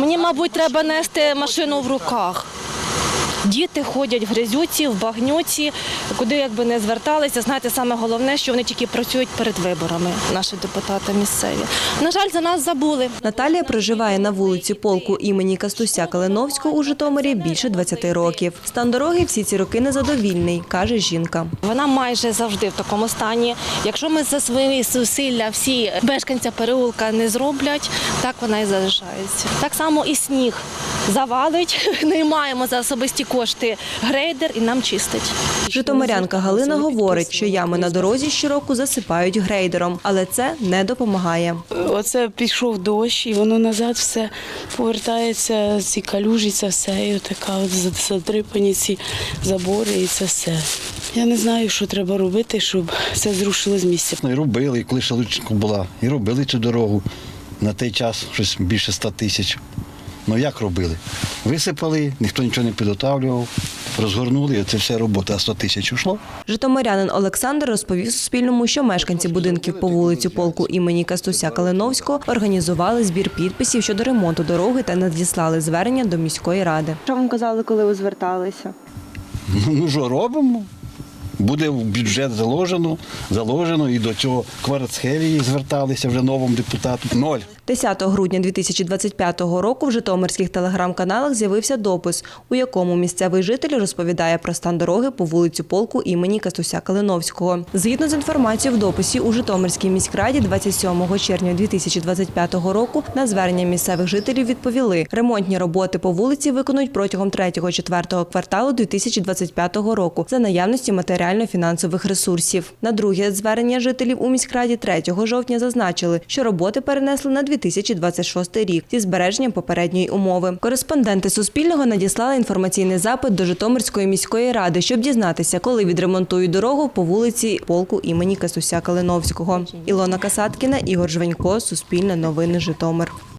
Мені, мабуть, треба нести машину в руках. Діти ходять в грязюці, в багнюці, куди якби не зверталися. Знаєте, саме головне, що вони тільки працюють перед виборами, наші депутати місцеві. На жаль, за нас забули. Наталія проживає на вулиці Полку імені Кастуся Калиновського у Житомирі більше 20 років. Стан дороги всі ці роки незадовільний, каже жінка. Вона майже завжди в такому стані. Якщо ми за свої зусилля всі мешканця переулка не зроблять, так вона і залишається. Так само і сніг завалить. Не маємо за особисті кошти грейдер і нам чистить. Житомирянка Галина говорить, що ями на дорозі щороку засипають грейдером, але це не допомагає. Оце пішов дощ, і воно назад все повертається, ці калюжі, це все, і така от задрипані ці забори, і це все. Я не знаю, що треба робити, щоб це зрушило з місця. Ну, і робили, і коли Шелудченко була, і робили цю дорогу на той час щось більше 100 тисяч. Ну як робили? Висипали, ніхто нічого не підготавлював, розгорнули, і це все робота, а 100 тисяч ушло. Житомирянин Олександр розповів Суспільному, що мешканці будинків по вулиці Полку імені Кастуся Калиновського організували збір підписів щодо ремонту дороги та надіслали звернення до міської ради. Що вам казали, коли ви зверталися? Ну, ну що робимо? Буде в бюджет заложено, заложено, і до цього Кварацхелії зверталися вже новому депутату. Ноль. 10 грудня 2025 року в житомирських телеграм-каналах з'явився допис, у якому місцевий житель розповідає про стан дороги по вулиці Полку імені Кастуся Калиновського. Згідно з інформацією в дописі у Житомирській міськраді 27 червня 2025 року на звернення місцевих жителів відповіли, ремонтні роботи по вулиці виконують протягом 3-4 кварталу 2025 року за наявності матеріально-фінансових ресурсів. На друге звернення жителів у міськраді 3 жовтня зазначили, що роботи перенесли на 2026 рік зі збереженням попередньої умови. Кореспонденти Суспільного надіслали інформаційний запит до Житомирської міської ради, щоб дізнатися, коли відремонтують дорогу по вулиці Полку імені Кастуся Калиновського. Ілона Касаткіна, Ігор Жванько, Суспільне новини Житомир.